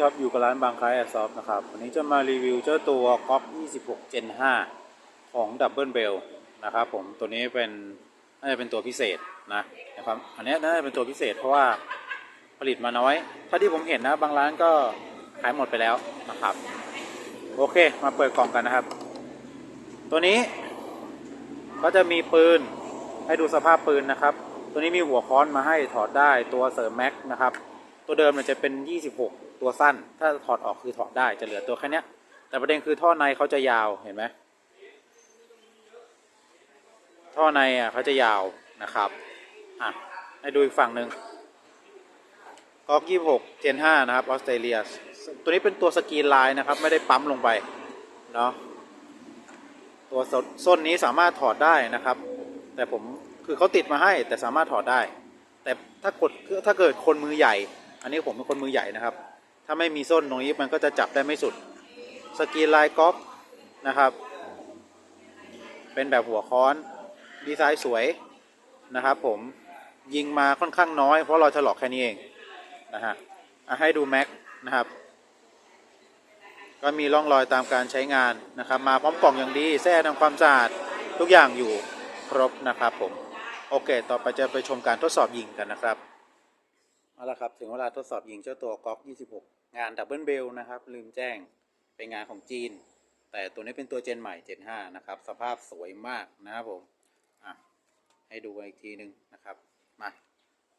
ครับ อยู่กับร้านบางคล้ายแอร์ซอฟนะครับ วันนี้จะมารีวิวเจ้าตัวก๊อก26 Gen 5 ของ Double Bell นะครับผมตัวนี้เป็นน่าจะเป็นตัวพิเศษนะนะครับอันนี้น่าจะเป็นตัวพิเศษเพราะว่าผลิตมาน้อย ถ้าที่ผมเห็นนะบางร้านก็ขายหมดไปแล้วนะครับ โอเคมาเปิดกล่องกันนะครับ ตัวนี้ก็จะมีปืนให้ดูสภาพปืนนะครับ ตัวนี้มีหัวค้อนมาให้ถอดได้ตัวเสริมแม็กนะครับ ตัวเดิมมันจะเป็น 26 ตัวสั้น ถ้าถอดออกคือถอดได้จะเหลือตัวแค่เนี้ยแต่ประเด็นคือท่อในเขาจะยาวเห็นไหมท่อในอะเขาจะยาวนะครับอะให้ดูอีกฝั่งหนึ่งก๊อก26 Gen 5นะครับออสเตรเลียตัวนี้เป็นตัวสกรีนไลน์นะครับ ไม่ได้ปั๊มลงไปเนาะตัวส้นนี้สามารถถอดได้นะครับ แต่ผมคือเขาติดมาให้แต่สามารถถอดได้ แต่ถ้ากดถ้าเกิดคนมือใหญ่ อันนี้ผมเป็นคนมือใหญ่นะครับ ถ้าไม่มีส้นตรงนี้มันก็จะจับได้ไม่สุด สกรีนลายก๊อฟนะครับ เป็นแบบหัวค้อน ดีไซน์สวยนะครับ ผมยิงมาค่อนข้างน้อยเพราะเราถลอกแค่นี้เองนะฮะอะให้ดูแม็กนะครับ ก็มีร่องรอยตามการใช้งานนะครับ มาพร้อมกล่องอย่างดีแท้ทำความสะอาดทุกอย่างอยู่ครบนะครับผม โอเค ต่อไปจะไปชมการทดสอบยิงกันนะครับ เอาละครับ ถึงเวลาทดสอบยิงเจ้าตัวก๊อก26 งานดับเบิลเบลนะครับ ลืมแจ้งเป็นงานของจีน แต่ตัวนี้เป็นตัวเจนใหม่เจน5นะครับ สภาพสวยมากนะครับผมอะให้ดูอีกทีหนึ่งนะครับ มา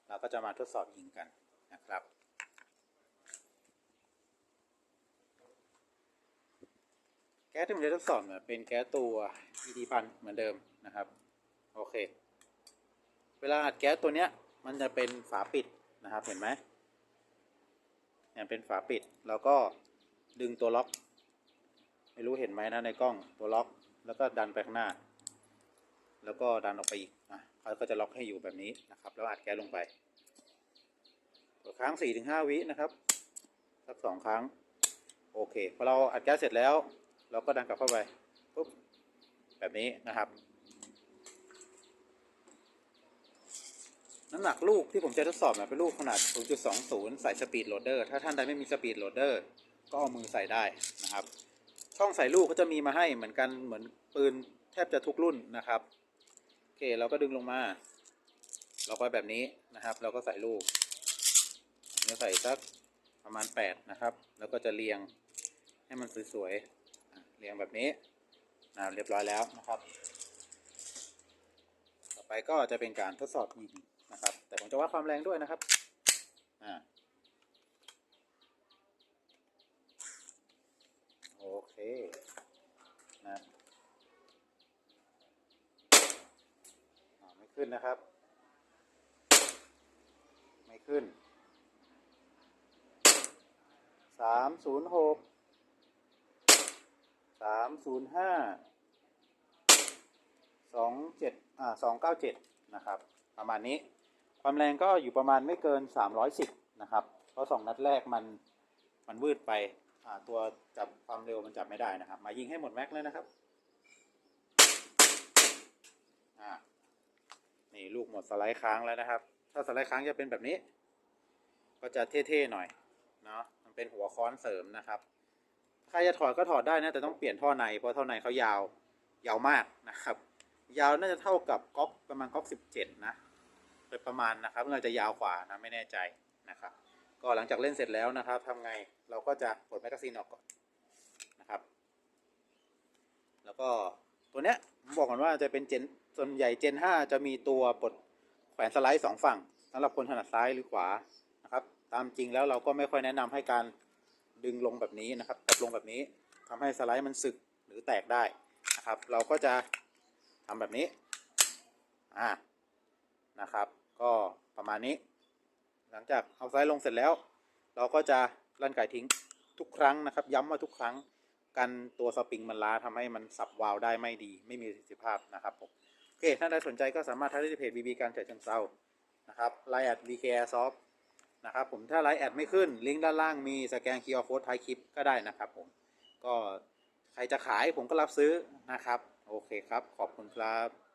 เราก็จะมาทดสอบยิงกันนะครับแก๊สที่ผมจะทดสอบเนี่ยเป็นแก๊สตัว ED พันเหมือนเดิมนะครับ โอเค เวลาอัดแก๊สตัวเนี้ย มันจะเป็นฝาปิด นะครับเห็นไหมเนี่ยเป็นฝาปิดแล้วก็ดึงตัวล็อก ไม่รู้เห็นไหมนะในกล้องตัวล็อก แล้วก็ดันไปข้างหน้า แล้วก็ดันออกไปอีกอะเขาก็จะล็อกให้อยู่แบบนี้นะครับ แล้วอัดแก๊สลงไปกดค้างสี่ถึงห้าวินะครับสักสองครั้งโอเคพอเราอัดแก๊สเสร็จแล้ว เราก็ดันกลับเข้าไปปุ๊บแบบนี้นะครับ น้ำหนักลูกที่ผมจะทดสอบเนี่ยเป็นลูกขนาด 0.20 ใส่สปีดโหลดเดอร์ ถ้าท่านใดไม่มีสปีดโหลดเดอร์ ก็เอามือใส่ได้นะครับ ช่องใส่ลูกก็จะมีมาให้เหมือนกันเหมือนปืนแทบจะทุกรุ่นนะครับ โอเคเราก็ดึงลงมาล็อกไว้แบบนี้นะครับ เราก็ใส่ลูกเราใส่สักประมาณ 8 นะครับ แล้วก็จะเรียงให้มันสวยๆ เรียงแบบนี้นะเรียบร้อยแล้วนะครับ ต่อไปก็จะเป็นการทดสอบยิง นะครับ แต่ผมจะวัดความแรงด้วยนะครับอ่าโอเคนะไม่ขึ้นนะครับ ไม่ขึ้นสามศูนย์หกสามศูนย์ห้าสองเจ็ดอ่าสองเก้าเจ็ดนะครับ ประมาณนี้ ความแรงก็อยู่ประมาณไม่เกิน 310 นะครับ เพราะสองนัดแรกมันมันวืดไปตัวจับความเร็วมันจับไม่ได้นะครับ มายิงให้หมดแม็กเลยนะครับนี่ลูกหมดสไลด์ค้างแล้วนะครับ ถ้าสไลด์ค้างจะเป็นแบบนี้ ก็จะเท่ๆหน่อยเนาะมันเป็นหัวค้อนเสริมนะครับใครจะถอดก็ถอดได้นะแต่ต้องเปลี่ยนท่อในเพราะท่อในเขายาว ยาวมากนะครับ ยาวน่าจะเท่ากับก๊อกประมาณก๊อก17นะ โดยประมาณนะครับน่าจะยาวกว่านะไม่แน่ใจนะครับ ก็หลังจากเล่นเสร็จแล้วนะครับทำไงเราก็จะปลดแมกกาซีนออกก่อนนะครับ แล้วก็ตัวเนี้ยผมบอกก่อนว่าจะเป็นเจนส่วนใหญ่เจน 5 จะมีตัวปลดแขวนสไลด์สองฝั่งสำหรับคนถนัดซ้ายหรือขวานะครับ ตามจริงแล้วเราก็ไม่ค่อยแนะนำให้การดึงลงแบบนี้นะครับตบลงแบบนี้ทำให้สไลด์มันสึกหรือแตกได้นะครับ เราก็จะทำแบบนี้อ่านะครับ ก็ประมาณนี้ หลังจากเอาไซส์ลงเสร็จแล้ว เราก็จะลั่นไก่ทิ้งทุกครั้งนะครับ ย้ำว่าทุกครั้งกันตัวสปริงมันล้าทำให้มันสับวาลวได้ไม่ดี ไม่มีประสิทธิภาพนะครับผมโอเค ถ้าใดสนใจก็สามารถทักที่เพจ BB การเฉยเชิงเซานะครับไลน์แอด VK Airsoft นะครับผมถ้าไลน์แอดไม่ขึ้นลิงก์ด้านล่างมีสแกน QR Code ท้ายคลิปก็ได้นะครับผมก็ใครจะขายผมก็รับซื้อนะครับ โอเคครับ ขอบคุณครับ